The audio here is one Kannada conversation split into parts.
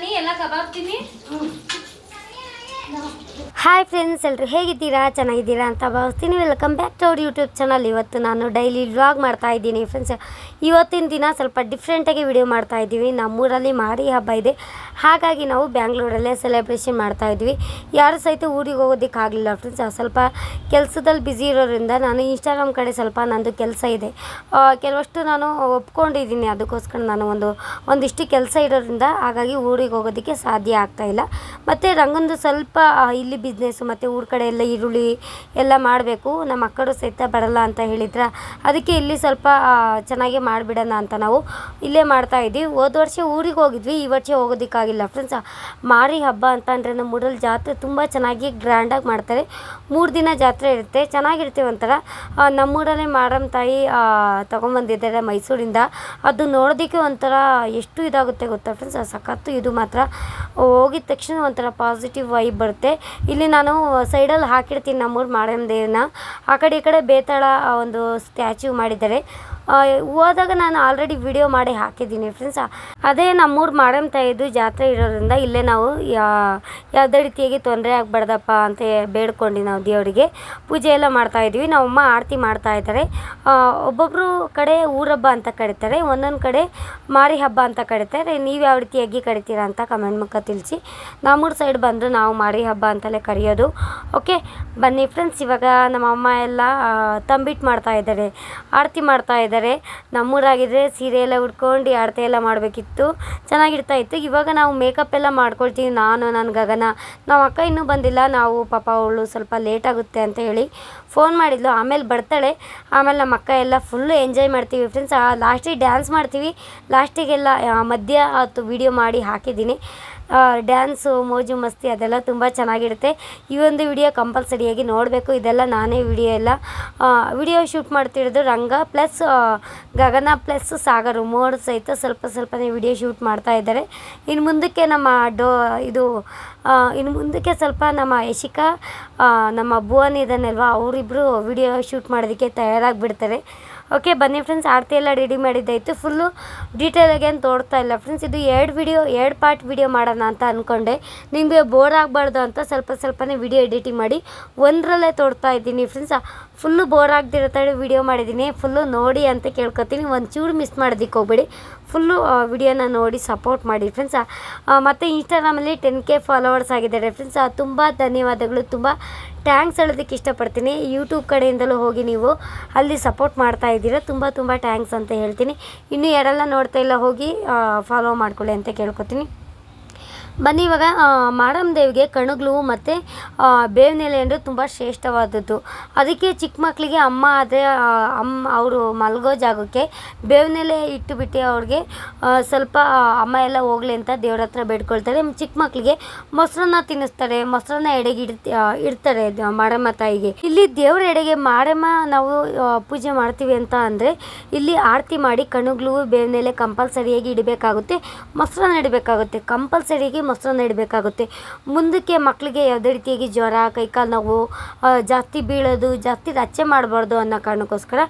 ಬನ್ನಿ ಎಲ್ಲ ಕಬಾಬ್ ತಿನ್ನಿ ಹಾಯ್ ಫ್ರೆಂಡ್ಸ್ ಎಲ್ಲರೂ ಹೇಗಿದ್ದೀರಾ? ಚೆನ್ನಾಗಿದ್ದೀರಾ ಅಂತ ಭಾವಿಸ್ತೀನಿ. ವೆಲ್ಕಮ್ ಬ್ಯಾಕ್ ಟು ಅವ್ರ ಯೂಟ್ಯೂಬ್ ಚಾನಲ್ ಇವತ್ತು ನಾನು ಡೈಲಿ ವ್ಲಾಗ್ ಮಾಡ್ತಾ ಇದ್ದೀನಿ ಫ್ರೆಂಡ್ಸ್ ಇವತ್ತಿನ ದಿನ ಸ್ವಲ್ಪ ಡಿಫ್ರೆಂಟಾಗಿ ವಿಡಿಯೋ ಮಾಡ್ತಾ ಇದ್ದೀವಿ. ನಮ್ಮೂರಲ್ಲಿ ಮಾರಿ ಹಬ್ಬ ಇದೆ. ಹಾಗಾಗಿ ನಾವು ಬ್ಯಾಂಗ್ಳೂರಲ್ಲೇ ಸೆಲೆಬ್ರೇಷನ್ ಮಾಡ್ತಾ ಇದ್ವಿ ಯಾರು ಸಹಿತ ಊರಿಗೆ ಹೋಗೋದಕ್ಕಾಗಲಿಲ್ಲ ಫ್ರೆಂಡ್ಸ್ ಸ್ವಲ್ಪ ಕೆಲಸದಲ್ಲಿ ಬ್ಯುಸಿ ಇರೋದ್ರಿಂದ ನಾನು ಇನ್ಸ್ಟಾಗ್ರಾಮ್ ಕಡೆ ಸ್ವಲ್ಪ ನಂದು ಕೆಲಸ ಇದೆ. ಕೆಲವಷ್ಟು ನಾನು ಒಪ್ಕೊಂಡಿದ್ದೀನಿ. ಅದಕ್ಕೋಸ್ಕರ ನಾನು ಒಂದು, ಒಂದಿಷ್ಟು ಕೆಲಸ ಇರೋದ್ರಿಂದ ಹಾಗಾಗಿ ಊರಿಗೆ ಹೋಗೋದಕ್ಕೆ ಸಾಧ್ಯ ಆಗ್ತಾ ಇಲ್ಲ. ಮತ್ತು ರಂಗಂದು ಸ್ವಲ್ಪ ಇಲ್ಲಿ ಬಿಸ್ನೆಸ್ಸು ಮತ್ತು ಊರ ಕಡೆ ಎಲ್ಲ ಈರುಳ್ಳಿ ಎಲ್ಲ ಮಾಡಬೇಕು. ನಮ್ಮ ಅಕ್ಕರು ಸಹಿತ ಬರಲ್ಲ ಅಂತ ಹೇಳಿದ್ರು. ಅದಕ್ಕೆ ಇಲ್ಲಿ ಸ್ವಲ್ಪ ಚೆನ್ನಾಗೆ ಚೆನ್ನಾಗಿ ಮಾಡಿಬಿಡೋಣ ಅಂತ ನಾವು ಇಲ್ಲೇ ಮಾಡ್ತಾ ಇದ್ವಿ. ಹೋದ ವರ್ಷ ಊರಿಗೆ ಹೋಗಿದ್ವಿ. ಈ ವರ್ಷ ಹೋಗೋದಕ್ಕಾಗಿಲ್ಲ. ಫ್ರೆಂಡ್ಸ್ ಮಾರಿ ಹಬ್ಬ ಅಂತ ಅಂದರೆ ನಮ್ಮ ಊರಲ್ಲಿ ಜಾತ್ರೆ ತುಂಬ ಚೆನ್ನಾಗಿ ಗ್ರ್ಯಾಂಡಾಗಿ ಮಾಡ್ತಾರೆ. ಮೂರು ದಿನ ಜಾತ್ರೆ ಇರುತ್ತೆ, ಚೆನ್ನಾಗಿರುತ್ತೆ ಒಂಥರ. ನಮ್ಮೂರಲ್ಲೇ ಮಾರಮ್ಮ ತಾಯಿ ತೊಗೊಂಬಂದಿದ್ದಾರೆ ಮೈಸೂರಿಂದ. ಅದು ನೋಡೋದಕ್ಕೆ ಒಂಥರ ಎಷ್ಟು ಇದಾಗುತ್ತೆ ಗೊತ್ತಾ ಫ್ರೆಂಡ್ಸ್ ಸಖತ್ತು ಇದು ಮಾತ್ರ. ಹೋಗಿದ ತಕ್ಷಣ ಒಂಥರ ಪಾಸಿಟಿವ್ ವೈಬ್ ಬರುತ್ತೆ. ಇಲ್ಲಿ ನಾನು ಸೈಡಲ್ಲಿ ಹಾಕಿರ್ತೀನಿ ನಮ್ಮೂರು ಮಾರಮ್ಮ ದೇವನ ಆ ಕಡೆ ಈ ಕಡೆ ಬೇತಾಳ ಒಂದು ಸ್ಟ್ಯಾಚ್ಯೂ ಮಾಡಿದ್ದಾರೆ. ಹೋದಾಗ ನಾನು ಆಲ್ರೆಡಿ ವಿಡಿಯೋ ಮಾಡಿ ಹಾಕಿದ್ದೀನಿ ಫ್ರೆಂಡ್ಸ್ ಅದೇ ನಮ್ಮೂರು ಮಾರಮ್ಮ ತಾಯಿದು ಜಾತ್ರೆ ಇರೋದ್ರಿಂದ ಇಲ್ಲೇ ನಾವು ಯಾವುದೇ ರೀತಿಯಾಗಿ ತೊಂದರೆ ಆಗಬಾರ್ದಪ್ಪ ಅಂತ ಬೇಡ್ಕೊಂಡು ನಾವು. ದೇವರಿಗೆ ಪೂಜೆ ಎಲ್ಲ ಮಾಡ್ತಾ ಇದ್ದೀವಿ ನಮ್ಮಮ್ಮ ಆರತಿ ಮಾಡ್ತಾ ಇದ್ದಾರೆ. ಒಬ್ಬೊಬ್ಬರು ಕಡೆ ಊರಬ್ಬ ಅಂತ ಕರೀತಾರೆ, ಒಂದೊಂದು ಕಡೆ ಮಾರಿ ಹಬ್ಬ ಅಂತ ಕರೀತಾರೆ. ನೀವು ಯಾವ ರೀತಿಯಾಗಿ ಕರಿತೀರಾ ಅಂತ ಕಮೆಂಟ್ ಮುಖ ತಿಳಿಸಿ. ನಮ್ಮೂರು ಸೈಡ್ ಬಂದು ನಾವು ಮಾರಿ ಹಬ್ಬ ಅಂತಲೇ ಕರೆಯೋದು. ಓಕೆ ಬನ್ನಿ ಫ್ರೆಂಡ್ಸ್ ಇವಾಗ ನಮ್ಮಮ್ಮ ಎಲ್ಲ ತಂಬಿಟ್ಟು ಮಾಡ್ತಾ ಇದ್ದಾರೆ. ಆರತಿ ಮಾಡ್ತಾ ಇದ್ದಾರೆ. ನಮ್ಮೂರಾಗಿದ್ದರೆ ಸೀರೆ ಎಲ್ಲ ಉಟ್ಕೊಂಡು ಆರತಿ ಎಲ್ಲ ಮಾಡಬೇಕಿತ್ತು. ಚೆನ್ನಾಗಿರ್ತಾ ಇತ್ತು. ಇವಾಗ ನಾವು ಮೇಕಪ್ ಎಲ್ಲ ಮಾಡ್ಕೊಳ್ತೀವಿ. ನಾನು ನನ್ನ ಗಗನ. ನಾವು ಅಕ್ಕ ಇನ್ನೂ ಬಂದಿಲ್ಲ. ನಾವು ಪಾಪ ಅವಳು ಸ್ವಲ್ಪ ಲೇಟ್ ಆಗುತ್ತೆ ಅಂತ ಹೇಳಿ ಫೋನ್ ಮಾಡಿದ್ಲು. ಆಮೇಲೆ ಬರ್ತಾಳೆ. ಆಮೇಲೆ ನಮ್ಮ ಅಕ್ಕ ಎಲ್ಲ ಫುಲ್ಲು ಎಂಜಾಯ್ ಮಾಡ್ತೀವಿ ಫ್ರೆಂಡ್ಸ್ ಲಾಸ್ಟಿಗೆ ಡ್ಯಾನ್ಸ್ ಮಾಡ್ತೀವಿ. ಲಾಸ್ಟಿಗೆಲ್ಲ ಮಧ್ಯ ಆತು ವೀಡಿಯೋ ಮಾಡಿ ಹಾಕಿದ್ದೀನಿ. ಡ್ಯಾನ್ಸು ಮೋಜು, ಮಸ್ತಿ ಅದೆಲ್ಲ ತುಂಬ ಚೆನ್ನಾಗಿರುತ್ತೆ. ಈ ಒಂದು ವಿಡಿಯೋ ಕಂಪಲ್ಸರಿಯಾಗಿ ನೋಡಬೇಕು. ಇದೆಲ್ಲ ನಾನೇ ವಿಡಿಯೋ ಎಲ್ಲ ವಿಡಿಯೋ ಶೂಟ್ ಮಾಡ್ತಿರೋದು ರಂಗ ಪ್ಲಸ್ ಗಗನ ಪ್ಲಸ್ ಸಾಗರು ಮೂರು ಸಹಿತ ಸ್ವಲ್ಪ ಸ್ವಲ್ಪನೇ ವಿಡಿಯೋ ಶೂಟ್ ಮಾಡ್ತಾ ಇದ್ದಾರೆ. ಇನ್ನು ಮುಂದಕ್ಕೆ ನಮ್ಮ ಡೋ, ಇದು ಇನ್ನು ಮುಂದಕ್ಕೆ ಸ್ವಲ್ಪ ನಮ್ಮ ಯಶಿಕಾ ನಮ್ಮ ಭುವನ್ ಇದ್ದಾನಲ್ವ ಅವರಿಬ್ಬರು ವಿಡಿಯೋ ಶೂಟ್ ಮಾಡೋದಕ್ಕೆ ತಯಾರಾಗಿಬಿಡ್ತಾರೆ. ಓಕೆ ಬನ್ನಿ ಫ್ರೆಂಡ್ಸ್ ಆರತಿ ಎಲ್ಲ ರೆಡಿ ಮಾಡಿದ್ದಾಯಿತು. ಫುಲ್ಲು ಡೀಟೇಲಾಗಿ ಏನು ತೋರ್ತಾ ಇಲ್ಲ. ಫ್ರೆಂಡ್ಸ್ ಇದು ಎರಡು ವಿಡಿಯೋ ಎರಡು ಪಾರ್ಟ್ ವಿಡಿಯೋ ಮಾಡೋಣ ಅಂತ ಅಂದ್ಕೊಂಡೆ ನಿಮಗೆ ಬೋರ್ ಆಗಬಾರ್ದು ಅಂತ ಸ್ವಲ್ಪ ಸ್ವಲ್ಪನೇ ವಿಡಿಯೋ ಎಡಿಟಿಂಗ್ ಮಾಡಿ ಒಂದರಲ್ಲೇ ತೋರ್ತಾ ಇದ್ದೀನಿ ಫ್ರೆಂಡ್ಸ್ ಫುಲ್ಲು ಬೋರ್ ಆಗದಿರೋ ತಡೆ ವಿಡಿಯೋ ಮಾಡಿದ್ದೀನಿ. ಫುಲ್ಲು ನೋಡಿ ಅಂತ ಕೇಳ್ಕೊತೀನಿ. ಒಂಚೂರು ಮಿಸ್ ಮಾಡೋದಕ್ಕೆ ಹೋಗ್ಬೇಡಿ. ಫುಲ್ಲು ವಿಡಿಯೋನ ನೋಡಿ ಸಪೋರ್ಟ್ ಮಾಡಿ ಫ್ರೆಂಡ್ಸ್ ಮತ್ತು ಇನ್ಸ್ಟಾಗ್ರಾಮಲ್ಲಿ ಟೆನ್ ಕೆ ಫಾಲೋವರ್ಸ್ ಆಗಿದ್ದಾರೆ ಫ್ರೆಂಡ್ಸ್ ತುಂಬ ಧನ್ಯವಾದಗಳು. ತುಂಬ ಟ್ಯಾಂಕ್ಸ್ ಹೇಳೋದಕ್ಕೆ ಇಷ್ಟಪಡ್ತೀನಿ. ಯೂಟ್ಯೂಬ್ ಕಡೆಯಿಂದಲೂ ಹೋಗಿ ನೀವು ಅಲ್ಲಿ ಸಪೋರ್ಟ್ ಮಾಡ್ತಾ ಇದ್ದೀರಾ. ತುಂಬ ತುಂಬ ಟ್ಯಾಂಕ್ಸ್ ಅಂತ ಹೇಳ್ತೀನಿ. ಇನ್ನೂ ಯಾರೆಲ್ಲ ನೋಡ್ತಾ ಇಲ್ಲ ಹೋಗಿ ಫಾಲೋ ಮಾಡ್ಕೊಳ್ಳಿ ಅಂತ ಕೇಳ್ಕೊತೀನಿ. ಬನ್ನಿ ಇವಾಗ ಮಾರಮ್ಮ ದೇವಿಗೆ ಕಣಗ್ಲು ಮತ್ತು ಬೇವಿನ ಎಲೆ ಅಂದರೆ ತುಂಬ ಶ್ರೇಷ್ಠವಾದದ್ದು. ಅದಕ್ಕೆ ಚಿಕ್ಕ ಮಕ್ಕಳಿಗೆ ಅಮ್ಮ ಆದರೆ ಅಮ್ಮ ಅವರು ಮಲಗೋ ಜಾಗಕ್ಕೆ ಬೇವಿನ ಎಲೆ ಇಟ್ಟುಬಿಟ್ಟು ಅವ್ರಿಗೆ ಸ್ವಲ್ಪ ಅಮ್ಮ ಎಲ್ಲ ಹೋಗ್ಲಿ ಅಂತ ದೇವ್ರ ಹತ್ರ ಬೇಡ್ಕೊಳ್ತಾರೆ. ಚಿಕ್ಕ ಮಕ್ಕಳಿಗೆ ಮೊಸರನ್ನ ತಿನ್ನಿಸ್ತಾರೆ, ಮೊಸರನ್ನ ಎಡೆಗೆ ಇಡ್ ಇಡ್ತಾರೆ ಮಾರಮ್ಮ ತಾಯಿಗೆ. ಇಲ್ಲಿ ದೇವ್ರ ಎಡೆಗೆ ಮಾರಮ್ಮ ನಾವು ಪೂಜೆ ಮಾಡ್ತೀವಿ ಅಂತ ಅಂದರೆ, ಇಲ್ಲಿ ಆರತಿ ಮಾಡಿ ಕಣಗ್ಲು ಬೇವಿನ ಎಲೆ ಕಂಪಲ್ಸರಿಯಾಗಿ ಇಡಬೇಕಾಗುತ್ತೆ, ಮೊಸರನ್ನ ಇಡಬೇಕಾಗುತ್ತೆ. ಕಂಪಲ್ಸರಿಯಾಗಿ ಮೊಸರನ್ನ ಇಡಬೇಕಾಗುತ್ತೆ. ಮುಂದಕ್ಕೆ ಮಕ್ಕಳಿಗೆ ಯಾವುದೇ ರೀತಿಯಾಗಿ ಜ್ವರ, ಕೈಕಾಲು ನೋವು ಜಾಸ್ತಿ ಬೀಳೋದು, ಜಾಸ್ತಿ ರಚ್ಚೆ ಮಾಡಬಾರ್ದು ಅನ್ನೋ ಕಾರಣಕ್ಕೋಸ್ಕರ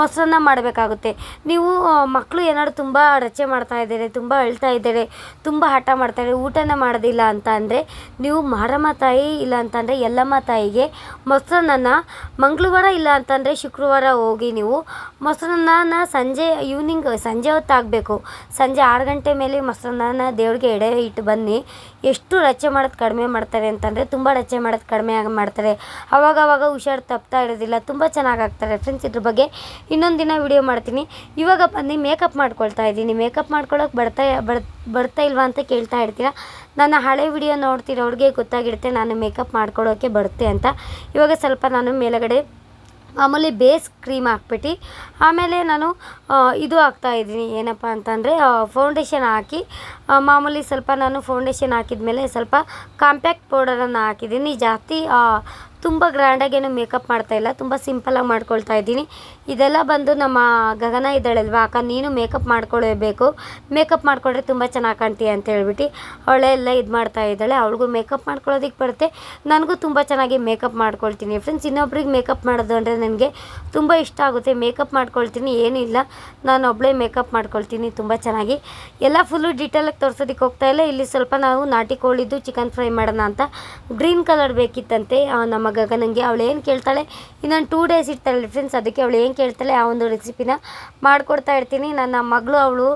ಮೊಸರನ್ನ ಮಾಡಬೇಕಾಗುತ್ತೆ. ನೀವು ಮಕ್ಕಳು ಏನಾದ್ರು ತುಂಬ ರಚ್ಚೆ ಮಾಡ್ತಾ ಇದ್ದಾರೆ, ತುಂಬ ಅಳ್ತಾ ಇದ್ದಾರೆ, ತುಂಬ ಹಠ ಮಾಡ್ತಾರೆ ಊಟನ ಮಾಡೋದಿಲ್ಲ ಅಂತ ಅಂದರೆ, ನೀವು ಮಾರಮ್ಮ ತಾಯಿ ಇಲ್ಲ ಅಂತಂದರೆ ಯಲ್ಲಮ್ಮ ತಾಯಿಗೆ ಮೊಸರನ್ನ ಮಂಗಳವಾರ ಇಲ್ಲ ಅಂತಂದರೆ ಶುಕ್ರವಾರ ಹೋಗಿ ನೀವು ಮೊಸರನ್ನ ಸಂಜೆ ಈವ್ನಿಂಗ್ ಸಂಜೆ ಹೊತ್ತಾಗಬೇಕು. ಸಂಜೆ ಆರು ಗಂಟೆ ಮೇಲೆ ಮೊಸರನ್ನ ದೇವ್ರಿಗೆ ಎಡೆ ಇಟ್ಟು ಬನ್ನಿ. ಎಷ್ಟು ರಚೆ ಮಾಡೋದು ಕಡಿಮೆ ಮಾಡ್ತಾರೆ ಅಂತಂದರೆ ತುಂಬ ರಚೆ ಮಾಡೋದು ಕಡಿಮೆ ಆಗಿ ಮಾಡ್ತಾರೆ. ಅವಾಗವಾಗ ಅವಾಗ ಹುಷಾರು ತಪ್ತಾ ಇರೋದಿಲ್ಲ, ತುಂಬ ಚೆನ್ನಾಗಿ ಆಗ್ತಾರೆ. ಫ್ರೆಂಡ್ಸ್ ಇದ್ರ ಬಗ್ಗೆ ಇನ್ನೊಂದು ದಿನ ವಿಡಿಯೋ ಮಾಡ್ತೀನಿ. ಇವಾಗ ಬನ್ನಿ ಮೇಕಪ್ ಮಾಡ್ಕೊಳ್ತಾ ಇದ್ದೀನಿ. ಮೇಕಪ್ ಮಾಡ್ಕೊಳ್ಳೋಕೆ ಬರ್ತಾ, ಬರ್, ಬರ್ತಾ ಇಲ್ವಾ ಅಂತ ಕೇಳ್ತಾ ಇರ್ತೀರಾ? ನನ್ನ ಹಳೆ ವಿಡಿಯೋ ನೋಡ್ತಿರೋರಿಗೆ ಗೊತ್ತಾಗಿರುತ್ತೆ, ನಾನು ಮೇಕಪ್ ಮಾಡ್ಕೊಳ್ಳೋಕ್ಕೆ ಬರುತ್ತೆ ಅಂತ. ಇವಾಗ ಸ್ವಲ್ಪ ನಾನು ಮೇಲುಗಡೆ ಮಾಮೂಲಿ ಬೇಸ್ ಕ್ರೀಮ್ ಹಾಕ್ಬಿಟ್ಟು ಆಮೇಲೆ ನಾನು ಇದು ಹಾಕ್ತಾ ಇದ್ದೀನಿ. ಏನಪ್ಪ ಅಂತಂದರೆ ಫೌಂಡೇಶನ್ ಹಾಕಿ ಮಾಮೂಲಿ ಸ್ವಲ್ಪ ನಾನು ಫೌಂಡೇಶನ್ ಹಾಕಿದ ಮೇಲೆ ಸ್ವಲ್ಪ ಕಾಂಪ್ಯಾಕ್ಟ್ ಪೌಡರನ್ನು ಹಾಕಿದ್ದೀನಿ. ಜಾಸ್ತಿ ತುಂಬ ಗ್ರ್ಯಾಂಡಾಗೇನು ಮೇಕಪ್ ಮಾಡ್ತಾ ಇಲ್ಲ. ತುಂಬ ಸಿಂಪಲಾಗಿ ಮಾಡ್ಕೊಳ್ತಾ ಇದ್ದೀನಿ. ಇದೆಲ್ಲ ಬಂದು ನಮ್ಮ ಗಗನ ಇದ್ದಾಳಲ್ವಾ? ಅಕ್ಕ, ನೀನು ಮೇಕಪ್ ಮಾಡ್ಕೊಳ್ಳೇಬೇಕು ಮೇಕಪ್ ಮಾಡಿಕೊಂಡ್ರೆ ತುಂಬ ಚೆನ್ನಾಗಿ ಕಾಣ್ತೀಯ ಅಂತ ಹೇಳ್ಬಿಟ್ಟು ಅವಳೆ ಎಲ್ಲ ಇದು ಮಾಡ್ತಾ ಇದ್ದಾಳೆ. ಅವಳಿಗೂ ಮೇಕಪ್ ಮಾಡ್ಕೊಳ್ಳೋದಕ್ಕೆ ಬರುತ್ತೆ. ನನಗೂ ತುಂಬ ಚೆನ್ನಾಗಿ ಮೇಕಪ್ ಮಾಡ್ಕೊಳ್ತೀನಿ. ಫ್ರೆಂಡ್ಸ್ ಇನ್ನೊಬ್ರಿಗೆ ಮೇಕಪ್ ಮಾಡೋದು ಅಂದರೆ ನನಗೆ ತುಂಬ ಇಷ್ಟ ಆಗುತ್ತೆ. ಮೇಕಪ್ ಮಾಡ್ಕೊಳ್ತೀನಿ ಏನಿಲ್ಲ ನಾನು ಒಬ್ಬಳೇ ಮೇಕಪ್ ಮಾಡ್ಕೊಳ್ತೀನಿ ತುಂಬ ಚೆನ್ನಾಗಿ. ಎಲ್ಲ ಫುಲ್ಲು ಡೀಟೇಲಾಗಿ ತೋರ್ಸೋದಕ್ಕೆ ಹೋಗ್ತಾ ಇಲ್ಲ. ಇಲ್ಲಿ ಸ್ವಲ್ಪ ನಾವು ನಾಟಿ ಕೋಳಿದ್ದು ಚಿಕನ್ ಫ್ರೈ ಮಾಡೋಣ ಅಂತ. ಗ್ರೀನ್ ಕಲರ್ ಬೇಕಿತ್ತಂತೆ ನಮ್ಮ ಗಗನಂಗೆ. ಅವಳು ಏನು ಕೇಳ್ತಾಳೆ? ಇನ್ನೊಂದು ಟೂ ಡೇಸ್ ಇರ್ತಾಳೆ ಫ್ರೆಂಡ್ಸ್ ಅದಕ್ಕೆ ಅವಳು ಏನು ಕೇಳ್ತಾಳೆ ಆ ಒಂದು ರೆಸಿಪಿನ ಮಾಡಿಕೊಡ್ತಾ ಇರ್ತೀನಿ. ನನ್ನ ಮಗಳು, ಅವಳು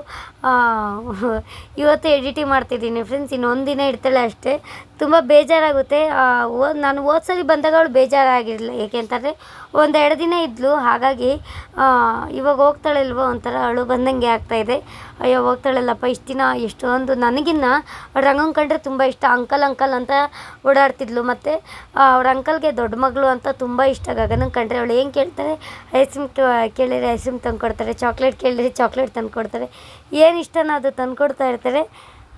ಇವತ್ತು ಎಡಿಟಿಂಗ್ ಮಾಡ್ತಿದ್ದೀನಿ ಫ್ರೆಂಡ್ಸ್ ಇನ್ನೊಂದು ದಿನ ಇಡ್ತಾಳೆ ಅಷ್ಟೇ. ತುಂಬ ಬೇಜಾರಾಗುತ್ತೆ. ಆ, ಓ- ನಾನು ಹೋದ ಸರಿ ಬಂದಾಗ ಅವಳು ಬೇಜಾರಾಗಿರಲಿಲ್ಲ. ಏಕೆಂತಂದರೆ ಒಂದೆರಡು ದಿನ ಇದ್ಲು. ಹಾಗಾಗಿ ಇವಾಗ ಹೋಗ್ತಾಳಲ್ವೋ ಒಂಥರ ಅಳು ಬಂದಂಗೆ ಆಗ್ತಾಯಿದೆ ಅಯ್ಯೋ ಹೋಗ್ತಾಳಲ್ಲಪ್ಪ ಇಷ್ಟು ದಿನ ಎಷ್ಟೊಂದು ನನಗಿನ್ನ ರಂಗನ್ ಕಂಡ್ರೆ ತುಂಬ ಇಷ್ಟ. ಅಂಕಲ್ ಅಂಕಲ್ ಅಂತ ಓಡಾಡ್ತಿದ್ಲು. ಮತ್ತು ಅವ್ರ ಅಂಕಲ್ಗೆ ದೊಡ್ಡ ಮಗಳು ಅಂತ ತುಂಬ ಇಷ್ಟ. ಗಗನಂಗೆ ಕಂಡ್ರೆ ಅವಳು ಏನು ಕೇಳ್ತಾರೆ? ಐಸ್ ಕ್ರೀಮ್ ಕೇಳಿದರೆ ಐಸ್ ಕ್ರೀಮ್ ತಂದು ಕೊಡ್ತಾರೆ ಚಾಕ್ಲೇಟ್ ಕೇಳಿದ್ರೆ ಚಾಕ್ಲೇಟ್ ತಂದು ಕೊಡ್ತಾರೆ ಏನು ಇಷ್ಟನೋ ಅದು ತಂದುಕೊಡ್ತಾ ಇರ್ತಾರೆ.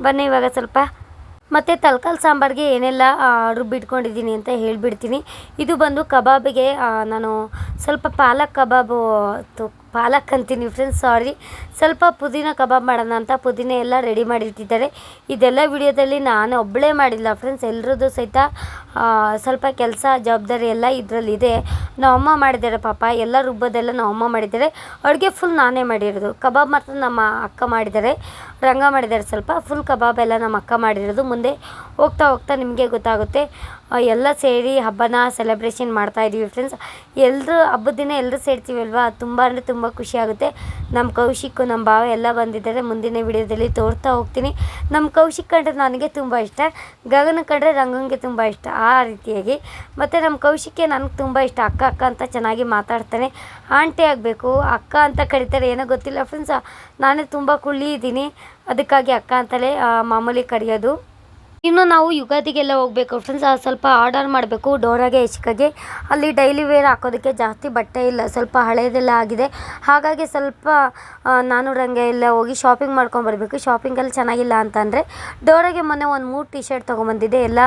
ಬನ್ನಿ ಇವಾಗ ಸ್ವಲ್ಪ. ಮತ್ತು ತಲ್ಕಲ್ ಸಾಂಬಾರಿಗೆ ಏನೆಲ್ಲ ರುಬ್ಬಿಟ್ಕೊಂಡಿದ್ದೀನಿ ಅಂತ ಹೇಳಿಬಿಡ್ತೀನಿ. ಇದು ಬಂದು ಕಬಾಬಿಗೆ ನಾನು ಸ್ವಲ್ಪ ಪಾಲಕ್ ಕಬಾಬು ತು ಪಾಲಕ್ ಅಂತೀನಿ ಫ್ರೆಂಡ್ಸ್ ಸಾರಿ ಸ್ವಲ್ಪ ಪುದೀನ ಕಬಾಬ್ ಮಾಡೋಣ ಅಂತ ಪುದೀನ ಎಲ್ಲ ರೆಡಿ ಮಾಡಿಟ್ಟಿದ್ದಾರೆ. ಇದೆಲ್ಲ ವಿಡಿಯೋದಲ್ಲಿ ನಾನು ಒಬ್ಬಳೇ ಮಾಡಿಲ್ಲ ಫ್ರೆಂಡ್ಸ್ ಎಲ್ರದ್ದು ಸಹಿತ ಸ್ವಲ್ಪ ಕೆಲಸ, ಜವಾಬ್ದಾರಿ ಎಲ್ಲ ಇದರಲ್ಲಿದೆ. ನಮ್ಮಮ್ಮ ಮಾಡಿದ್ದಾರೆ ಪಾಪ, ಎಲ್ಲ ರುಬ್ಬೋದೆಲ್ಲ ನಮ್ಮಮ್ಮ ಮಾಡಿದ್ದಾರೆ. ಅಡುಗೆ ಫುಲ್ ನಾನೇ ಮಾಡಿರೋದು. ಕಬಾಬ್ ಮಾತ್ರ ನಮ್ಮ ಅಕ್ಕ ಮಾಡಿದ್ದಾರೆ. ರಂಗ ಮಾಡಿದ್ದಾರೆ ಸ್ವಲ್ಪ ಫುಲ್ ಕಬಾಬ್ ಎಲ್ಲ ನಮ್ಮ ಅಕ್ಕ ಮಾಡಿರೋದು. ಮುಂದೆ ಹೋಗ್ತಾ ಹೋಗ್ತಾ ನಿಮಗೆ ಗೊತ್ತಾಗುತ್ತೆ. ಎಲ್ಲ ಸೇರಿ ಹಬ್ಬನ ಸೆಲೆಬ್ರೇಷನ್ ಮಾಡ್ತಾ ಇದ್ದೀವಿ ಫ್ರೆಂಡ್ಸ್ ಎಲ್ಲರೂ ಹಬ್ಬದ ದಿನ ಎಲ್ಲರೂ ಸೇರ್ತೀವಲ್ವಾ? ತುಂಬ ಅಂದರೆ ತುಂಬ ಖುಷಿ ಆಗುತ್ತೆ. ನಮ್ಮ ಕೌಶಿಕ್ ನಮ್ಮ ಭಾವ ಎಲ್ಲ ಬಂದಿದ್ದಾರೆ. ಮುಂದಿನ ವಿಡಿಯೋದಲ್ಲಿ ತೋರ್ತಾ ಹೋಗ್ತೀನಿ. ನಮ್ಮ ಕೌಶಿಕ್ ಕಂಡ್ರೆ ನನಗೆ ತುಂಬ ಇಷ್ಟ. ಗಗನ ಕಂಡ್ರೆ ರಂಗಂಗೆ ತುಂಬ ಇಷ್ಟ ಆ ರೀತಿಯಾಗಿ. ಮತ್ತು ನಮ್ಮ ಕೌಶಿಕ್ಗೆ ನನಗೆ ತುಂಬ ಇಷ್ಟ ಅಕ್ಕ ಅಕ್ಕ ಅಂತ ಚೆನ್ನಾಗಿ ಮಾತಾಡ್ತಾನೆ. ಆಂಟಿ ಆಗಬೇಕು, ಅಕ್ಕ ಅಂತ ಕರೀತಾರೆ, ಏನೋ ಗೊತ್ತಿಲ್ಲ ಫ್ರೆಂಡ್ಸ್ ನಾನೇ ತುಂಬ ಕುಳ್ಳಿ ಇದ್ದೀನಿ. ಅದಕ್ಕಾಗಿ ಅಕ್ಕ ಅಂತಲೇ ಮಾಮೂಲಿ ಕರೆಯೋದು. ಇನ್ನು ನಾವು ಯುಗಾದಿಗೆಲ್ಲ ಹೋಗ್ಬೇಕು. ಫ್ರೆಂಡ್ಸ್ ಸ್ವಲ್ಪ ಆರ್ಡರ್ ಮಾಡಬೇಕು. ಡೋರಾಗೆ ಹೆಚ್ಚಿಗೆ ಅಲ್ಲಿ ಡೈಲಿ ವೇರ್ ಹಾಕೋದಕ್ಕೆ ಜಾಸ್ತಿ ಬಟ್ಟೆ ಇಲ್ಲ. ಸ್ವಲ್ಪ ಹಳೆಯದೆಲ್ಲ ಆಗಿದೆ. ಹಾಗಾಗಿ ಸ್ವಲ್ಪ ನಾನು ರಂಗೆ ಎಲ್ಲ ಹೋಗಿ ಶಾಪಿಂಗ್ ಮಾಡ್ಕೊಂಬರ್ಬೇಕು ಶಾಪಿಂಗಲ್ಲಿ ಚೆನ್ನಾಗಿಲ್ಲ ಅಂತಂದರೆ ಡೋರಾಗೆ ಮೊನ್ನೆ ಒಂದು ಮೂರು ಟಿ ಶರ್ಟ್ ತೊಗೊಂಬಂದಿದ್ದೆ. ಎಲ್ಲ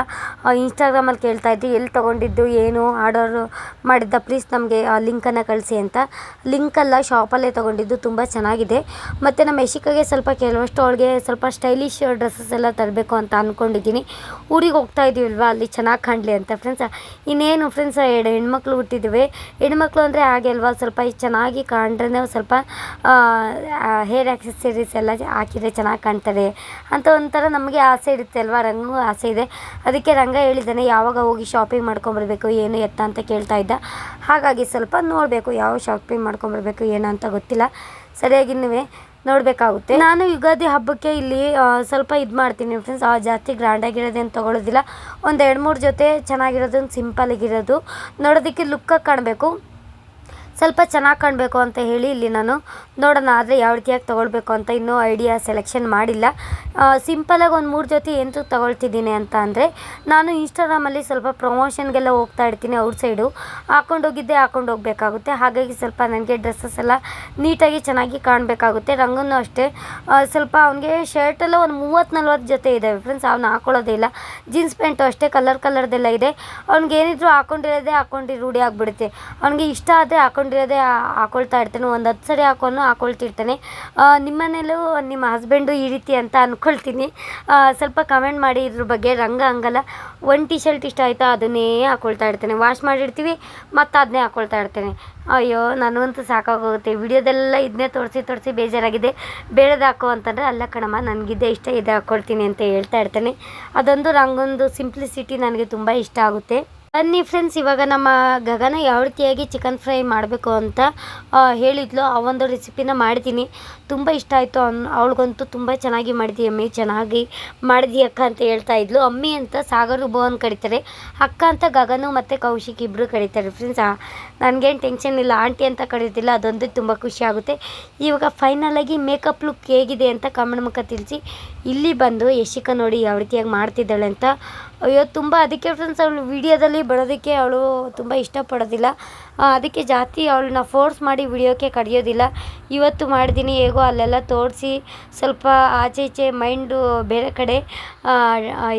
ಇನ್ಸ್ಟಾಗ್ರಾಮಲ್ಲಿ ಕೇಳ್ತಾ ಇದ್ದೆ. ಎಲ್ಲಿ ತೊಗೊಂಡಿದ್ದು, ಏನು ಆರ್ಡರ್ ಮಾಡಿದ್ದ ಪ್ಲೀಸ್ ನಮಗೆ, ಆ ಲಿಂಕನ್ನು ಕಳಿಸಿ ಅಂತ. ಲಿಂಕಲ್ಲ ಶಾಪಲ್ಲೇ ತೊಗೊಂಡಿದ್ದು. ತುಂಬ ಚೆನ್ನಾಗಿದೆ. ಮತ್ತು ನಮ್ಮ ಯಶಿಕಾಗೆ ಸ್ವಲ್ಪ ಕೆಲವಷ್ಟು ಅವಳಿಗೆ ಸ್ವಲ್ಪ ಸ್ಟೈಲಿಶ್ ಡ್ರೆಸ್ಸಸ್ ಎಲ್ಲ ತರಬೇಕು ಅಂತ ಅಂದ್ಕೊಂಡಿದ್ದೀನಿ ಊರಿಗೆ ಹೋಗ್ತಾ ಇದ್ದೀವಲ್ವಾ ಅಲ್ಲಿ ಚೆನ್ನಾಗಿ ಕಾಣಲಿ ಅಂತ ಫ್ರೆಂಡ್ಸ್ ಇನ್ನೇನು ಫ್ರೆಂಡ್ಸ್ ಎರಡು ಹೆಣ್ಮಕ್ಳು ಹುಟ್ಟಿದ್ವಿ. ಹೆಣ್ಮಕ್ಳು ಅಂದರೆ ಹಾಗೆ ಅಲ್ವಾ? ಸ್ವಲ್ಪ ಚೆನ್ನಾಗಿ ಕಾಣ್ರೆ ಸ್ವಲ್ಪ ಹೇರ್ ಆಕ್ಸೆಸರೀಸ್ ಎಲ್ಲ ಹಾಕಿದ್ರೆ ಚೆನ್ನಾಗಿ ಕಾಣ್ತಾರೆ ಅಂತ ಒಂಥರ ನಮಗೆ ಆಸೆ ಇರುತ್ತೆ ಅಲ್ವಾ? ರಂಗೂ ಆಸೆ ಇದೆ. ಅದಕ್ಕೆ ರಂಗ ಹೇಳಿದ್ದಾನೆ, ಯಾವಾಗ ಹೋಗಿ ಶಾಪಿಂಗ್ ಮಾಡ್ಕೊಂಬರ್ಬೇಕು, ಏನು ಎತ್ತ ಅಂತ ಕೇಳ್ತಾ ಇದ್ದ. ಹಾಗಾಗಿ ಸ್ವಲ್ಪ ನೋಡಬೇಕು, ಯಾವ ಶಾಪಿಂಗ್ ಮಾಡ್ಕೊಂಬರ್ಬೇಕು, ಏನು ಅಂತ ಗೊತ್ತಿಲ್ಲ. ಸರಿಯಾಗಿನ್ನೂ ನೋಡಬೇಕಾಗುತ್ತೆ. ನಾನು ಯುಗಾದಿ ಹಬ್ಬಕ್ಕೆ ಇಲ್ಲಿ ಸ್ವಲ್ಪ ಇದು ಮಾಡ್ತೀನಿ ಫ್ರೆಂಡ್ಸ್ ಜಾಸ್ತಿ ಗ್ರ್ಯಾಂಡಾಗಿರೋದೇನು ತೊಗೊಳೋದಿಲ್ಲ. ಒಂದು ಎರಡು ಮೂರು ಜೊತೆ ಚೆನ್ನಾಗಿರೋದೊಂದು ಸಿಂಪಲಾಗಿರೋದು ನೋಡೋದಕ್ಕೆ ಲುಕ್ಕಾಗಿ ಕಾಣಬೇಕು. ಸ್ವಲ್ಪ ಚೆನ್ನಾಗಿ ಕಾಣಬೇಕು ಅಂತ ಹೇಳಿ ಇಲ್ಲಿ ನಾನು ನೋಡೋಣ, ಆದರೆ ಯಾವ ರೀತಿಯಾಗಿ ತೊಗೊಳ್ಬೇಕು ಅಂತ ಇನ್ನೂ ಐಡಿಯಾ ಸೆಲೆಕ್ಷನ್ ಮಾಡಿಲ್ಲ. ಸಿಂಪಲಾಗಿ ಒಂದು ಮೂರು ಜೊತೆ ಎಂತು ತೊಗೊಳ್ತಿದ್ದೀನಿ ಅಂತ ಅಂದರೆ, ನಾನು ಇನ್ಸ್ಟಾಗ್ರಾಮಲ್ಲಿ ಸ್ವಲ್ಪ ಪ್ರಮೋಷನ್ಗೆಲ್ಲ ಹೋಗ್ತಾ ಇರ್ತೀನಿ ಔಟ್ ಸೈಡು ಹಾಕೊಂಡೋಗಿದ್ದೆ ಹಾಕೊಂಡು ಹೋಗಬೇಕಾಗುತ್ತೆ. ಹಾಗಾಗಿ ಸ್ವಲ್ಪ ನನಗೆ ಡ್ರೆಸ್ಸಸ್ ಎಲ್ಲ ನೀಟಾಗಿ ಚೆನ್ನಾಗಿ ಕಾಣಬೇಕಾಗುತ್ತೆ. ರಂಗನ್ನು ಅಷ್ಟೇ. ಸ್ವಲ್ಪ ಅವನಿಗೆ ಶರ್ಟೆಲ್ಲ ಒಂದು ಮೂವತ್ತು, ನಲ್ವತ್ತು ಜೊತೆ ಇದ್ದಾವೆ ಫ್ರೆಂಡ್ಸ್ ಅವನ್ನ ಹಾಕೊಳ್ಳೋದೇ ಇಲ್ಲ. ಜೀನ್ಸ್ ಪ್ಯಾಂಟು ಅಷ್ಟೇ ಕಲರ್ ಕಲರ್ದೆಲ್ಲ ಇದೆ. ಅವ್ನಿಗೆ ಏನಿದ್ರು ಹಾಕೊಂಡಿರೋದೇ ಹಾಕೊಂಡು ರೂಢಿ ಆಗಿಬಿಡುತ್ತೆ. ಅವನಿಗೆ ಇಷ್ಟ ಆದರೆ ಹಾಕೊಂಡಿರೋದೇ ಹಾಕೊಳ್ತಾ ಇರ್ತಾನೆ. ಒಂದು ಹತ್ತು ಸರಿ ಹಾಕೊಂಡು ಹಾಕೊಳ್ತಿರ್ತಾನೆ. ಆ, ನಿಮ್ಮನೇಲೂ ನಿಮ್ಮ ಹಸ್ಬೆಂಡು ಈ ರೀತಿ ಅಂತ ಅಂದ್ಕೊಳ್ತೀನಿ ಸ್ವಲ್ಪ ಕಮೆಂಟ್ ಮಾಡಿ ಇದ್ರ ಬಗ್ಗೆ ರಂಗ ಹಂಗಲ್ಲ ಒಂದು ಟಿ ಶರ್ಟ್ ಇಷ್ಟ ಆಯಿತಾ ಅದನ್ನೇ ಹಾಕೊಳ್ತಾ ಇರ್ತಾನೆ. ವಾಶ್ ಮಾಡಿರ್ತೀವಿ ಮತ್ತು ಅದನ್ನೇ ಹಾಕ್ಕೊಳ್ತಾ ಇರ್ತಾನೆ. ಅಯ್ಯೋ ನನಗಂತೂ ಸಾಕಾಗೋಗುತ್ತೆ. ವಿಡಿಯೋದೆಲ್ಲ ಇದನ್ನೇ ತೋರಿಸಿ ತೋರಿಸಿ ಬೇಜಾರಾಗಿದೆ. ಬೇರೆದು ಹಾಕು ಅಂತಂದರೆ ಅಲ್ಲ ಕಣಮ್ಮ ನನಗಿದ್ದೇ ಇಷ್ಟ ಇದೆ ಹಾಕ್ಕೊಳ್ತೀನಿ ಅಂತ ಹೇಳ್ತಾ ಇರ್ತಾನೆ. ಅದೊಂದು ರಂಗೊಂದು ಸಿಂಪ್ಲಿಸಿಟಿ ನನಗೆ ತುಂಬ ಇಷ್ಟ ಆಗುತ್ತೆ. ಬನ್ನಿ ಫ್ರೆಂಡ್ಸ್ ಇವಾಗ ನಮ್ಮ ಗಗನ ಯಾವ ರೀತಿಯಾಗಿ ಚಿಕನ್ ಫ್ರೈ ಮಾಡಬೇಕು ಅಂತ ಹೇಳಿದ್ಲು. ಆ ಒಂದು ರೆಸಿಪಿನ ಮಾಡಿದ್ದೀನಿ ತುಂಬ ಇಷ್ಟ ಆಯಿತು. ಅವ್ನು, ಅವಳಿಗಂತೂ ತುಂಬ ಚೆನ್ನಾಗಿ ಮಾಡಿದ್ವಿ ಅಮ್ಮಿ? ಚೆನ್ನಾಗಿ ಮಾಡಿದ್ವಿ ಅಕ್ಕ ಅಂತ ಹೇಳ್ತಾ ಇದ್ಲು. ಅಮ್ಮಿ ಅಂತ ಸಾಗರ್ ಭುವನ್ ಕರೀತಾರೆ. ಅಕ್ಕ ಅಂತ ಗಗನು ಮತ್ತು ಕೌಶಿಕ್ ಇಬ್ಬರು ಕರೀತಾರೆ. ಫ್ರೆಂಡ್ಸ್ ನನಗೇನು ಟೆನ್ಷನ್ ಇಲ್ಲ ಆಂಟಿ ಅಂತ ಕರೀತಿಲ್ಲ ಅದೊಂದು ತುಂಬ ಖುಷಿ ಆಗುತ್ತೆ. ಇವಾಗ ಫೈನಲಾಗಿ ಮೇಕಪ್ ಲುಕ್ ಹೇಗಿದೆ ಅಂತ ಕಾಮೆಂಟ್ ಮುಖ ತಿಳಿಸಿ. ಇಲ್ಲಿ ಬಂದು ಯಶಿಕಾ ನೋಡಿ ಯಾವ ರೀತಿಯಾಗಿ ಮಾಡ್ತಿದ್ದಾಳೆ ಅಂತ. ಅಯ್ಯೋ, ತುಂಬ ಅದಕ್ಕೆ ಫ್ರೆಂಡ್ಸ್ ಅವಳು ವಿಡಿಯೋದಲ್ಲಿ ಬರೋದಕ್ಕೆ ಅವಳು ತುಂಬ ಇಷ್ಟಪಡೋದಿಲ್ಲ. ಅದಕ್ಕೆ ಜಾಸ್ತಿ ಅವಳನ್ನ ಫೋರ್ಸ್ ಮಾಡಿ ವಿಡಿಯೋಕ್ಕೆ ಕಡಿಯೋದಿಲ್ಲ. ಇವತ್ತು ಮಾಡಿದ್ದೀನಿ ಹೇಗೋ ಅಲ್ಲೆಲ್ಲ ತೋರಿಸಿ, ಸ್ವಲ್ಪ ಆಚೆ ಈಚೆ ಮೈಂಡು ಬೇರೆ ಕಡೆ